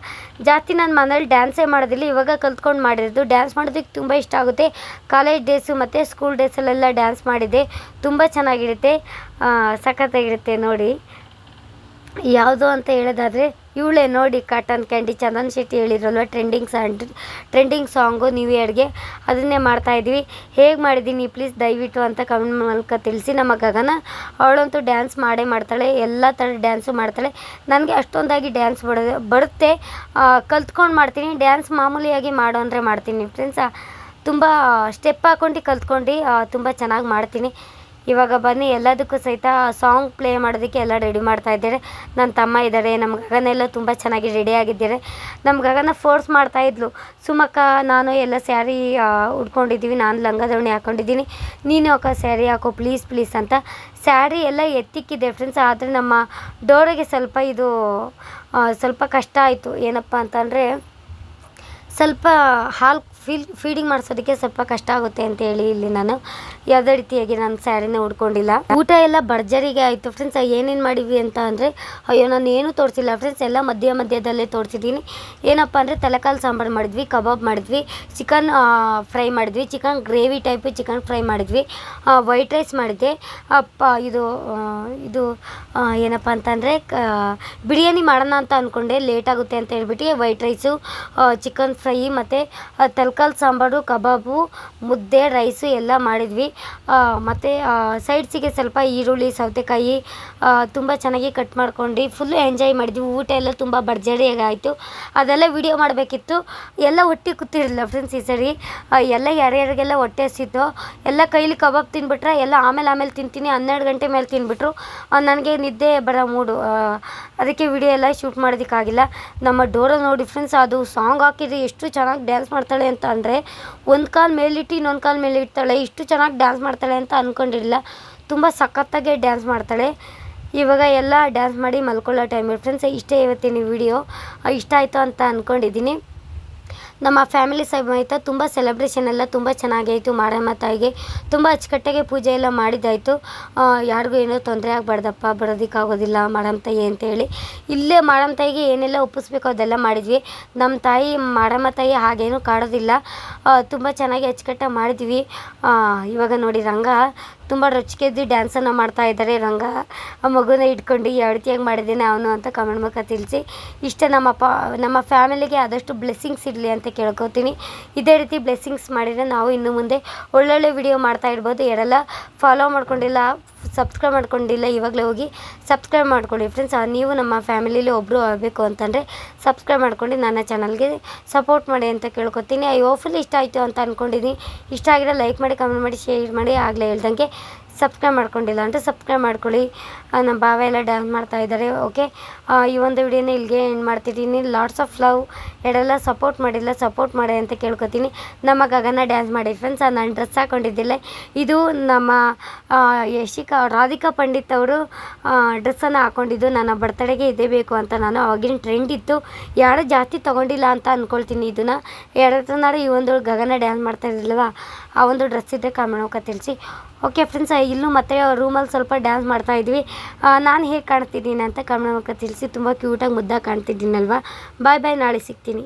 ಜಾಸ್ತಿ ನಾನು ಮನೇಲಿ ಡ್ಯಾನ್ಸೇ ಮಾಡೋದಿಲ್ಲ. ಇವಾಗ ಕಲ್ತ್ಕೊಂಡು ಮಾಡಿರೋದು ಡ್ಯಾನ್ಸ್ ಮಾಡೋದಕ್ಕೆ ತುಂಬ ಇಷ್ಟ ಆಗುತ್ತೆ. ಕಾಲೇಜ್ ಡೇಸು ಮತ್ತು ಸ್ಕೂಲ್ ಡೇಸಲ್ಲೆಲ್ಲ ಡ್ಯಾನ್ಸ್ ಮಾಡಿದ್ದೆ. ತುಂಬ ಚೆನ್ನಾಗಿರುತ್ತೆ. ಸಖತ್ತಾಗಿರುತ್ತೆ ನೋಡಿ. ಯಾವುದು ಅಂತ ಹೇಳೋದಾದರೆ, ಇವಳೇ ನೋಡಿ cotton candy Chandan Shetty ಹೇಳಿದ್ರಲ್ವ trending song trending song new ಇಯರ್ಗೆ ಅದನ್ನೇ ಮಾಡ್ತಾಯಿದ್ವಿ ಹೇಗೆ ಮಾಡಿದ್ದೀನಿ ಪ್ಲೀಸ್ ದಯವಿಟ್ಟು ಅಂತ ಕಮೆಂಟ್ ಮೂಲಕ ತಿಳಿಸಿ. ನಮ್ಮ ಗಗನ ಅವಳಂತೂ ಡ್ಯಾನ್ಸ್ ಮಾಡೇ ಮಾಡ್ತಾಳೆ, ಎಲ್ಲ ಥರ ಡ್ಯಾನ್ಸು ಮಾಡ್ತಾಳೆ. ನನಗೆ ಅಷ್ಟೊಂದಾಗಿ ಡ್ಯಾನ್ಸ್ ಬಡ, ಬರುತ್ತೆ. ಕಲ್ತ್ಕೊಂಡು ಮಾಡ್ತೀನಿ. ಡ್ಯಾನ್ಸ್ ಮಾಮೂಲಿಯಾಗಿ ಮಾಡು ಅಂದರೆ ಮಾಡ್ತೀನಿ ಫ್ರೆಂಡ್ಸ್ ತುಂಬ ಸ್ಟೆಪ್ ಹಾಕೊಂಡು ಕಲ್ತ್ಕೊಂಡು ತುಂಬ ಚೆನ್ನಾಗಿ ಮಾಡ್ತೀನಿ. ಇವಾಗ ಬನ್ನಿ, ಎಲ್ಲದಕ್ಕೂ ಸಹಿತ ಸಾಂಗ್ ಪ್ಲೇ ಮಾಡೋದಕ್ಕೆ ಎಲ್ಲ ರೆಡಿ ಮಾಡ್ತಾ ಇದ್ದಾರೆ ನನ್ನ ತಮ್ಮ ಇದ್ದಾರೆ ನಮ್ಮ ಗಗನೆಲ್ಲ ತುಂಬ ಚೆನ್ನಾಗಿ ರೆಡಿ ಆಗಿದ್ದಾರೆ. ನಮ್ಮ ಗಗನ ಫೋರ್ಸ್ ಮಾಡ್ತಾ ಇದ್ಲು. ಸುಮಕ್ಕ, ನಾನು ಎಲ್ಲ ಸ್ಯಾರಿ ಉಟ್ಕೊಂಡಿದ್ದೀವಿ ನಾನು ಲಂಗ ದಾವಣಿ ಹಾಕೊಂಡಿದ್ದೀನಿ. ನೀನು ಅಕ್ಕ ಸ್ಯಾರಿ ಹಾಕೋ ಪ್ಲೀಸ್ ಪ್ಲೀಸ್ ಅಂತ. ಸ್ಯಾರಿ ಎಲ್ಲ ಎತ್ತಿಕ್ಕಿದೆ ಫ್ರೆಂಡ್ಸ್ ಆದರೆ ನಮ್ಮ ಡೋರಿಗೆ ಸ್ವಲ್ಪ ಇದು ಸ್ವಲ್ಪ ಕಷ್ಟ ಆಯಿತು. ಏನಪ್ಪ ಅಂತಂದರೆ ಸ್ವಲ್ಪ ಹಾಲು ಫೀಲ್, ಫೀಡಿಂಗ್ ಮಾಡಿಸೋದಕ್ಕೆ ಸ್ವಲ್ಪ ಕಷ್ಟ ಆಗುತ್ತೆ ಅಂತ ಹೇಳಿ ಇಲ್ಲಿ ನಾನು ಯಾವುದೇ ರೀತಿಯಾಗಿ ನಾನು ಸ್ಯಾರಿನ ಉಡ್ಕೊಂಡಿಲ್ಲ ಊಟ ಎಲ್ಲ ಭರ್ಜರಿಗೆ ಆಯಿತು. ಫ್ರೆಂಡ್ಸ್, ಏನೇನು ಮಾಡಿವಿ ಅಂತ ಅಂದರೆ, ಅಯ್ಯೋ, ನಾನು ಏನೂ ತೋರಿಸಿಲ್ಲ. ಫ್ರೆಂಡ್ಸ್, ಎಲ್ಲ ಮಧ್ಯ ಮಧ್ಯದಲ್ಲೇ ತೋರಿಸಿದ್ದೀನಿ. ಏನಪ್ಪ ಅಂದರೆ, ತಲೆಕಾಲು ಸಾಂಬಾರು ಮಾಡಿದ್ವಿ, ಕಬಾಬ್ ಮಾಡಿದ್ವಿ, ಚಿಕನ್ ಫ್ರೈ ಮಾಡಿದ್ವಿ, chicken gravy type chicken fry ಮಾಡಿದ್ವಿ ವೈಟ್ ರೈಸ್ ಮಾಡಿದ್ದೆ. ಅಪ್ಪ, ಇದು ಇದು ಏನಪ್ಪ ಅಂತಂದರೆ ಬಿರಿಯಾನಿ ಮಾಡೋಣ ಅಂತ ಅಂದ್ಕೊಂಡೆ ಲೇಟ್ ಆಗುತ್ತೆ ಅಂತ ಹೇಳ್ಬಿಟ್ಟು, ವೈಟ್ ರೈಸು ಚಿಕನ್ ಫ್ರೈ ಮತ್ತು ತಲಕಾಲ್ ಸಾಂಬಾರು, ಕಬಾಬು, ಮುದ್ದೆ ರೈಸು ಎಲ್ಲ ಮಾಡಿದ್ವಿ. ಮತ್ತು ಸೈಡ್ಸಿಗೆ ಸ್ವಲ್ಪ ಈರುಳ್ಳಿ, ಸೌತೆಕಾಯಿ ತುಂಬ ಚೆನ್ನಾಗಿ ಕಟ್ ಮಾಡ್ಕೊಂಡು ಫುಲ್ಲು ಎಂಜಾಯ್ ಮಾಡಿದ್ವಿ. ಊಟ ಎಲ್ಲ ತುಂಬ ಭರ್ಜರಿಯಾಗಿ ಅದೆಲ್ಲ ವಿಡಿಯೋ ಮಾಡಬೇಕಿತ್ತು. ಎಲ್ಲ ಒಟ್ಟಿಗೆ ಕೂತಿರಲಿಲ್ಲ ಫ್ರೆಂಡ್ಸ್ ಈ ಸರಿ. ಎಲ್ಲ ಯಾರ್ಯಾರಿಗೆಲ್ಲ ಹೊಟ್ಟೆ ಹಸಿತ್ತು, ಎಲ್ಲ ಕೈಲಿ ಕಬಾಬ್ ತಿನ್ಬಿಟ್ರೆ ಎಲ್ಲ ಆಮೇಲೆ ಆಮೇಲೆ ತಿಂತೀನಿ, ಹನ್ನೆರಡು ಗಂಟೆ ಮೇಲೆ ತಿನ್ಬಿಟ್ರು. ನನಗೆ ನಿದ್ದೆ ಬರೋ ಮೂಡು ಅದಕ್ಕೆ ವಿಡಿಯೋ ಎಲ್ಲ ಶೂಟ್ ಮಾಡೋದಕ್ಕಾಗಿಲ್ಲ. ನಮ್ಮ ಡೋರ ನೋಡಿ ಫ್ರೆಂಡ್ಸ್ ಅದು ಸಾಂಗ್ ಹಾಕಿದ್ರೆ ಎಷ್ಟು ಚೆನ್ನಾಗಿ ಡ್ಯಾನ್ಸ್ ಮಾಡ್ತಾಳೆ ಅಂತ ಅಂದರೆ ಒಂದು ಕಾಲು ಮೇಲಿಟ್ಟು ಇನ್ನೊಂದು ಕಾಲು ಮೇಲೆ ಇಡ್ತಾಳೆ. ಇಷ್ಟು ಚೆನ್ನಾಗಿ ಡ್ಯಾನ್ಸ್ ಮಾಡ್ತಾಳೆ ಅಂತ ಅಂದ್ಕೊಂಡಿರಲಿಲ್ಲ ತುಂಬ ಸಖತ್ತಾಗೆ ಡ್ಯಾನ್ಸ್ ಮಾಡ್ತಾಳೆ. ಇವಾಗ ಎಲ್ಲ ಡ್ಯಾನ್ಸ್ ಮಾಡಿ ಮಲ್ಕೊಳ್ಳೋ ಟೈಮ್ ಫ್ರೆಂಡ್ಸ್ ಇಷ್ಟೇ ಇವತ್ತಿನ ವಿಡಿಯೋ ಇಷ್ಟ ಆಯಿತು ಅಂತ ಅಂದ್ಕೊಂಡಿದ್ದೀನಿ ನಮ್ಮ ಫ್ಯಾಮಿಲಿ ಸಮೇತ ತುಂಬ ಸೆಲೆಬ್ರೇಷನ್ ಎಲ್ಲ ತುಂಬ ಚೆನ್ನಾಗಾಯಿತು ಮಾರಮ್ಮ ತಾಯಿಗೆ. ತುಂಬ ಅಚ್ಚುಕಟ್ಟಾಗೆ ಪೂಜೆ ಎಲ್ಲ ಮಾಡಿದ್ದಾಯಿತು. ಯಾರಿಗೂ ಏನೂ ತೊಂದರೆ ಆಗಬಾರ್ದಪ್ಪ, ಬರೋದಕ್ಕಾಗೋದಿಲ್ಲ ಮಾಡಮ್ಮ ತಾಯಿ ಅಂತೇಳಿ. ಇಲ್ಲೇ ಮಾಡಮ್ಮ ತಾಯಿಗೆ ಏನೆಲ್ಲ ಒಪ್ಪಿಸ್ಬೇಕು ಅದೆಲ್ಲ ಮಾಡಿದ್ವಿ. ನಮ್ಮ ತಾಯಿ ಮಾಡಮ್ಮ ತಾಯಿ ಹಾಗೇನೂ ಕಾಡೋದಿಲ್ಲ. ತುಂಬ ಚೆನ್ನಾಗಿ ಅಚ್ಚುಕಟ್ಟಾಗಿ ಮಾಡಿದ್ವಿ. ಇವಾಗ ನೋಡಿ ರಂಗ ತುಂಬ ರೊಚ್ಚಿಗೆದ್ದು ಡ್ಯಾನ್ಸನ್ನು ಮಾಡ್ತಾ ಇದ್ದಾರೆ. ರಂಗ, ಆ ಮಗುನ ಇಟ್ಕೊಂಡು ಯಾವ ರೀತಿಯಾಗಿ ಮಾಡಿದ್ದೇನೆ ಅವನು ಅಂತ ಕಮೆಂಟ್ ಮೂಲಕ ತಿಳಿಸಿ. ಇಷ್ಟ ನಮ್ಮ ಪ ನಮ್ಮ ಫ್ಯಾಮಿಲಿಗೆ ಆದಷ್ಟು ಬ್ಲೆಸ್ಸಿಂಗ್ಸ್ ಇರಲಿ ಅಂತ ಕೇಳ್ಕೊತೀನಿ. ಇದೇ ರೀತಿ ಬ್ಲೆಸ್ಸಿಂಗ್ಸ್ ಮಾಡಿದರೆ ನಾವು ಇನ್ನು ಮುಂದೆ ಒಳ್ಳೊಳ್ಳೆ ವಿಡಿಯೋ ಮಾಡ್ತಾ ಇರ್ಬೋದು. ಯಾರೆಲ್ಲ ಫಾಲೋ ಮಾಡ್ಕೊಂಡಿಲ್ಲ ಸಬ್ಸ್ಕ್ರೈಬ್ ಮಾಡ್ಕೊಂಡಿಲ್ಲ, ಇವಾಗಲೇ ಹೋಗಿ ಸಬ್ಸ್ಕ್ರೈಬ್ ಮಾಡ್ಕೊಳ್ಳಿ ಫ್ರೆಂಡ್ಸ್ ನೀವು ನಮ್ಮ ಫ್ಯಾಮಿಲಿಲಿ ಒಬ್ಬರು ಆಗಬೇಕು ಅಂತಂದರೆ ಸಬ್ಸ್ಕ್ರೈಬ್ ಮಾಡ್ಕೊಂಡು ನನ್ನ ಚಾನಲ್ಗೆ ಸಪೋರ್ಟ್ ಮಾಡಿ ಅಂತ ಕೇಳ್ಕೊತೀನಿ. ಐ ಹೋಪ್ಫುಲಿ ಇಷ್ಟ ಆಯಿತು ಅಂತ ಅಂದ್ಕೊಂಡಿದ್ದೀನಿ ಇಷ್ಟ ಆಗಿರೋ ಲೈಕ್ ಮಾಡಿ ಕಮೆಂಟ್ ಮಾಡಿ ಶೇರ್ ಮಾಡಿ, ಆಗಲೇ ಹೇಳ್ದಂಗೆ ಸಬ್ಸ್ಕ್ರೈಬ್ ಮಾಡ್ಕೊಂಡಿಲ್ಲ ಅಂದರೆ ಸಬ್ಸ್ಕ್ರೈಬ್ ಮಾಡ್ಕೊಳ್ಳಿ. ನಮ್ಮ ಭಾವ ಎಲ್ಲ ಡ್ಯಾನ್ಸ್ ಮಾಡ್ತಾ ಇದ್ದಾರೆ ಓಕೆ ಈ ಒಂದು ವಿಡಿಯೋನ ಇಲ್ಲಿಗೆ ಎಂಡ್ ಮಾಡ್ತಿದ್ದೀನಿ. ಲಾಟ್ಸ್ ಆಫ್ ಲವ್ ಎಡೆಲ್ಲ ಸಪೋರ್ಟ್ ಮಾಡಿಲ್ಲ ಸಪೋರ್ಟ್ ಮಾಡಿ ಅಂತ ಕೇಳ್ಕೊತೀನಿ. ನಮ್ಮ ಗಗನ ಡ್ಯಾನ್ಸ್ ಮಾಡಿ ಫ್ರೆಂಡ್ಸ್ ನಾನು ಡ್ರೆಸ್ ಹಾಕೊಂಡಿದ್ದಿಲ್ಲ. ಇದು ನಮ್ಮ ಯಶಿಕಾ, ರಾಧಿಕಾ ಪಂಡಿತ್ ಅವರು ಡ್ರೆಸ್ಸನ್ನು ಹಾಕೊಂಡಿದ್ದು. ನನ್ನ ಬರ್ತಡೆಗೆ ಇದೇ ಬೇಕು ಅಂತ ನಾನು ಅವಾಗಿನ ಟ್ರೆಂಡ್ ಇತ್ತು. ಯಾರು ಜಾಸ್ತಿ ತೊಗೊಂಡಿಲ್ಲ ಅಂತ ಅಂದ್ಕೊಳ್ತೀನಿ ಇದನ್ನು. ಎರಡು ಈ ಒಂದು ಗಗನ ಡ್ಯಾನ್ಸ್ ಮಾಡ್ತಾ ಇರಲಿಲ್ವ ಆ ಒಂದು ಡ್ರೆಸ್ ಇದ್ದರೆ ಕಾಮೆಂಟ್ ತಿಳಿಸಿ. ಓಕೆ ಫ್ರೆಂಡ್ಸ್ ಇಲ್ಲೂ ಮತ್ತೆ ರೂಮಲ್ಲಿ ಸ್ವಲ್ಪ ಡ್ಯಾನ್ಸ್ ಮಾಡ್ತಾ ಇದ್ವಿ. ನಾನು ಹೇಗೆ ಕಾಣ್ತಿದ್ದೀನಿ ಅಂತ ಕಮೆಂಟ್ ತಿಳಿಸಿ. ತುಂಬ ಕ್ಯೂಟಾಗಿ ಮುದ್ದಾಗಿ ಕಾಣ್ತಿದ್ದೀನಲ್ವಾ? ಬಾಯ್ ಬಾಯ್ ನಾಳೆ ಸಿಗ್ತೀನಿ.